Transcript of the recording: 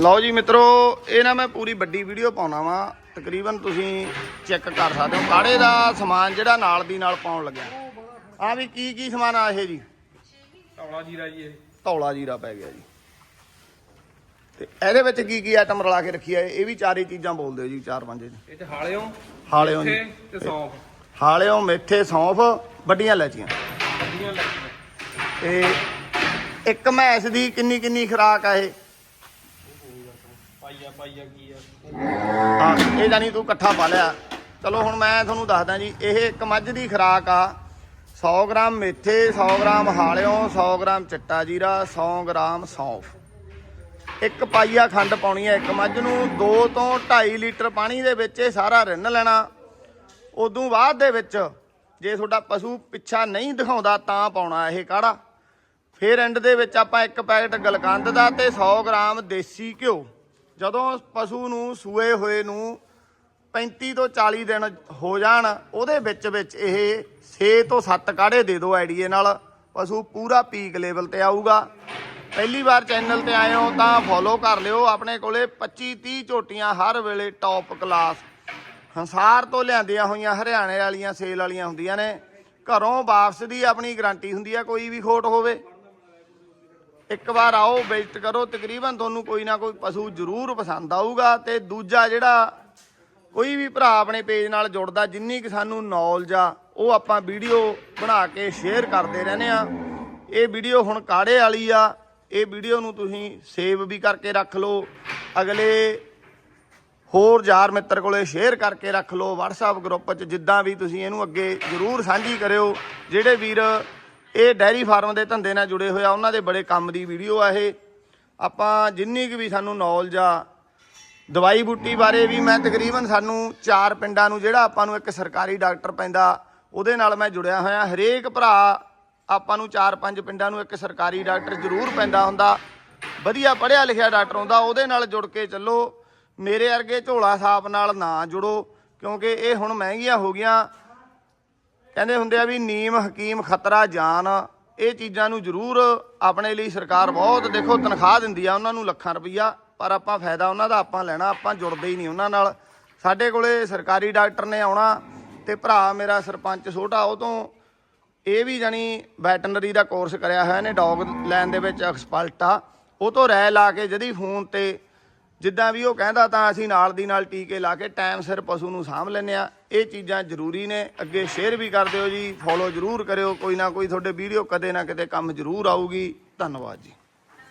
ਲਓ ਜੀ ਮਿੱਤਰੋ ਇਹ ਨਾ ਮੈਂ ਪੂਰੀ ਵੱਡੀ ਵੀਡੀਓ ਪਾਉਣਾ ਵਾ। ਤਕਰੀਬਨ ਤੁਸੀਂ ਚੈੱਕ ਕਰ ਸਕਦੇ ਹੋ। ਕਾੜੇ ਦਾ ਸਮਾਨ ਜਿਹੜਾ ਨਾਲ ਦੀ ਨਾਲ ਪਾਉਣ ਲੱਗਿਆ। ਆ ਵੀ ਕੀ ਕੀ ਸਮਾਨ ਆ ਇਹ ਜੀ? ਧੌਲਾ ਜੀਰਾ ਜੀ ਇਹ। ਧੌਲਾ ਜੀਰਾ ਪੈ ਗਿਆ ਜੀ। ਤੇ ਇਹਦੇ ਵਿੱਚ ਕੀ ਕੀ ਆਈਟਮ ਰਲਾ ਕੇ ਰੱਖੀ ਆ? ਇਹ ਵੀ ਚਾਰੇ ਚੀਜ਼ਾਂ ਬੋਲਦੇ ਜੀ ਚਾਰ ਪੰਜ ਇਹ ਚ ਹਾਲਿਓ ਹਾਲਿਓ ਜੀ। ਤੇ ਸੌਂਫ। ਹਾਲਿਓ ਮੇਥੇ ਸੌਂਫ ਵੱਡੀਆਂ ਇਲਾਚੀਆਂ। ਅੱਧੀਆਂ ਲੱਗੀਆਂ ਤੇ ਇੱਕ ਮੈਸ ਦੀ ਕਿੰਨੀ ਕਿੰਨੀ ਖੁਰਾਕ ਆ ਇਹ? ਪਾਈਆ ਪਾਈਆ ਕੀ ਆ? ਹਾਂ, ਇਹ ਜਾਨੀ ਤੂੰ ਇਕੱਠਾ ਪਾ ਲਿਆ। ਚਲੋ, ਹੁਣ ਮੈਂ ਤੁਹਾਨੂੰ ਦੱਸਦਾ ਜੀ, ਇਹ ਇੱਕ ਮੱਝ ਦੀ ਖੁਰਾਕ ਆ। 100 ਗ੍ਰਾਮ ਮੇਥੇ 100 ਗ੍ਰਾਮ ਹਾਲਿਓ 100 ਗ੍ਰਾਮ ਚਿੱਟਾ ਜੀਰਾ 100 ਗ੍ਰਾਮ ਸੌਂਫ। ਇੱਕ ਪਾਈਆ ਖੰਡ ਪਾਉਣੀ ਹੈ ਇੱਕ ਮੱਝ ਨੂੰ। 2 ਤੋਂ 2.5 ਲੀਟਰ ਪਾਣੀ ਦੇ ਵਿੱਚ ਇਹ ਸਾਰਾ ਰਿੰਨ ਲੈਣਾ। ਉਦੋਂ ਬਾਅਦ ਦੇ ਵਿੱਚ ਜੇ ਤੁਹਾਡਾ ਪਸ਼ੂ ਪਿੱਛਾ ਨਹੀਂ ਦਿਖਾਉਂਦਾ, ਤਾਂ ਪਾਉਣਾ ਇਹ ਕਾੜਾ। ਫਿਰ ਐਂਡ ਦੇ ਵਿੱਚ ਆਪਾਂ ਇੱਕ ਪੈਕਟ ਗਲਕੰਦ ਦਾ ਤੇ 100 ਗ੍ਰਾਮ ਦੇਸੀ ਘਿਓ। ਜਦੋਂ ਪਸ਼ੂ ਨੂੰ ਸੂਏ ਹੋਏ ਨੂੰ 35 ਤੋਂ 40 ਦਿਨ ਹੋ ਜਾਣ, ਉਹਦੇ ਵਿੱਚ ਵਿੱਚ ਇਹ 6 ਤੋਂ 7 ਕਾੜੇ ਦੇ ਦਿਓ ਆਈਡੀਏ ਨਾਲ, ਪਸ਼ੂ ਪੂਰਾ ਪੀਕ ਲੈਵਲ ਤੇ ਆਊਗਾ। ਪਹਿਲੀ ਵਾਰ ਚੈਨਲ ਤੇ ਆਏ ਹੋ ਤਾਂ ਫੋਲੋ ਕਰ ਲਿਓ, ਆਪਣੇ ਕੋਲੇ 25 30 ਝੋਟੀਆਂ ਹਰ ਵੇਲੇ ਟੌਪ ਕਲਾਸ ਹੰਸਾਰ ਤੋਂ ਲਿਆਂਦੀਆਂ ਹੋਈਆਂ ਹਰਿਆਣੇ ਵਾਲੀਆਂ, ਸੇਲ ਵਾਲੀਆਂ ਹੁੰਦੀਆਂ ਨੇ। ਘਰੋਂ ਵਾਪਸ ਦੀ ਆਪਣੀ ਗਾਰੰਟੀ ਹੁੰਦੀ ਆ, ਕੋਈ ਵੀ ਖੋਟ ਹੋਵੇ। ਇੱਕ ਵਾਰ ਆਓ ਵਿਜ਼ਿਟ ਕਰੋ, ਤਕਰੀਬਨ ਤੁਹਾਨੂੰ ਕੋਈ ਨਾ ਕੋਈ ਪਸ਼ੂ ਜ਼ਰੂਰ ਪਸੰਦ ਆਊਗਾ ਤੇ ਦੂਜਾ ਜਿਹੜਾ ਕੋਈ ਵੀ ਭਰਾ ਆਪਣੇ ਪੇਜ ਨਾਲ ਜੁੜਦਾ, ਜਿੰਨੀ ਕਿ ਸਾਨੂੰ ਨੌਲੇਜ ਆ, ਉਹ ਆਪਾਂ ਵੀਡੀਓ ਬਣਾ ਕੇ ਸ਼ੇਅਰ ਕਰਦੇ ਰਹਿੰਦੇ ਆ। ਇਹ ਵੀਡੀਓ ਹੁਣ ਕਾੜੇ ਵਾਲੀ ਆ? ਇਹ ਵੀਡੀਓ ਨੂੰ ਤੁਸੀਂ ਸੇਵ ਵੀ ਕਰਕੇ ਰੱਖ ਲਓ। ਅਗਲੇ ਹੋਰ ਯਾਰ ਮਿੱਤਰ ਕੋਲੇ ਸ਼ੇਅਰ ਕਰਕੇ ਰੱਖ ਲਓ। WhatsApp ਗਰੁੱਪ 'ਚ ਜਿੱਦਾਂ ਵੀ ਤੁਸੀਂ ਇਹਨੂੰ ਅੱਗੇ ਜ਼ਰੂਰ ਸਾਂਝੀ ਕਰਿਓ, ਜਿਹੜੇ ਵੀਰ ਇਹ ਡੈਰੀ ਫਾਰਮ ਦੇ ਧੰਦੇ ਨਾਲ ਜੁੜੇ ਹੋਏ ਆ। ਉਹਨਾਂ ਦੇ ਬੜੇ ਕੰਮ ਦੀ ਵੀਡੀਓ ਆ ਇਹ। ਆਪਾਂ ਜਿੰਨੀ ਕੁ ਵੀ ਸਾਨੂੰ ਨੌਲੇਜ ਆ, ਦਵਾਈ ਬੂਟੀ ਬਾਰੇ ਵੀ ਮੈਂ ਤਕਰੀਬਨ ਸਾਨੂੰ ਚਾਰ ਪਿੰਡਾਂ ਨੂੰ ਜਿਹੜਾ ਆਪਾਂ ਨੂੰ ਇੱਕ ਸਰਕਾਰੀ ਡਾਕਟਰ ਪੈਂਦਾ, ਉਹਦੇ ਨਾਲ ਮੈਂ ਜੁੜਿਆ ਹੋਇਆ। ਹਰੇਕ ਭਰਾ ਆਪਾਂ ਨੂੰ ਚਾਰ ਪੰਜ ਪਿੰਡਾਂ ਨੂੰ ਇੱਕ ਸਰਕਾਰੀ ਡਾਕਟਰ ਜ਼ਰੂਰ ਪੈਂਦਾ ਹੁੰਦਾ। ਵਧੀਆ ਪੜ੍ਹਿਆ ਲਿਖਿਆ ਡਾਕਟਰ ਹੁੰਦਾ, ਉਹਦੇ ਨਾਲ ਜੁੜ ਕੇ ਚੱਲੋ। ਮੇਰੇ ਵਰਗੇ ਝੋਲਾ ਸਾਪ ਨਾਲ ਨਾ ਜੁੜੋ, ਕਿਉਂਕਿ ਇਹ ਹੁਣ ਮਹਿੰਗੀਆਂ ਹੋ ਗਈਆਂ। ਕਹਿੰਦੇ ਹੁੰਦੇ ਆ ਵੀ ਨੀਮ, ਹਕੀਮ, ਖਤਰਾ, ਜਾਨ, ਇਹ ਚੀਜ਼ਾਂ ਨੂੰ ਜ਼ਰੂਰ ਆਪਣੇ ਲਈ ਸਰਕਾਰ ਬਹੁਤ, ਦੇਖੋ, ਤਨਖਾਹ ਦਿੰਦੀ ਆ ਉਹਨਾਂ ਨੂੰ ਲੱਖਾਂ ਰੁਪਈਆ, ਪਰ ਆਪਾਂ ਫਾਇਦਾ ਉਹਨਾਂ ਦਾ ਆਪਾਂ ਲੈਣਾ, ਆਪਾਂ ਜੁੜਦੇ ਹੀ ਨਹੀਂ ਉਹਨਾਂ ਨਾਲ। ਸਾਡੇ ਕੋਲੇ ਸਰਕਾਰੀ ਡਾਕਟਰ ਨੇ ਆਉਣਾ ਤੇ ਭਰਾ ਮੇਰਾ ਸਰਪੰਚ ਛੋਟਾ, ਉਹ ਤੋਂ ਇਹ ਵੀ ਜਾਨੀ ਵੈਟਰਨਰੀ ਦਾ ਕੋਰਸ ਕਰਿਆ ਹੋਇਆ ਨੇ, ਡੌਗ ਲੈਣ ਦੇ ਵਿੱਚ ਐਕਸਪਰਟ ਆ। ਉਹ ਤੋਂ ਰਾਇ ਲਾ ਕੇ ਜਦੀ ਫੋਨ ਤੇ ਜਿੱਦਾਂ ਵੀ ਉਹ ਕਹਿੰਦਾ ਤਾਂ ਅਸੀਂ ਨਾਲ ਦੀ ਨਾਲ ਟੀਕੇ ਲਾ ਕੇ ਟਾਈਮ ਸਿਰ ਪਸ਼ੂ ਨੂੰ ਸਾਂਭ ਲੈਂਦੇ ਆ ਇਹ ਚੀਜ਼ਾਂ ਜ਼ਰੂਰੀ ਨੇ। ਅੱਗੇ ਸ਼ੇਅਰ ਵੀ ਕਰ ਦਿਓ ਜੀ। ਫੋਲੋ ਜ਼ਰੂਰ ਕਰਿਓ। ਕੋਈ ਨਾ ਕੋਈ ਤੁਹਾਡੇ ਵੀਡੀਓ ਕਦੇ ਨਾ ਕਿਤੇ ਕੰਮ ਜ਼ਰੂਰ ਆਊਗੀ। ਧੰਨਵਾਦ ਜੀ।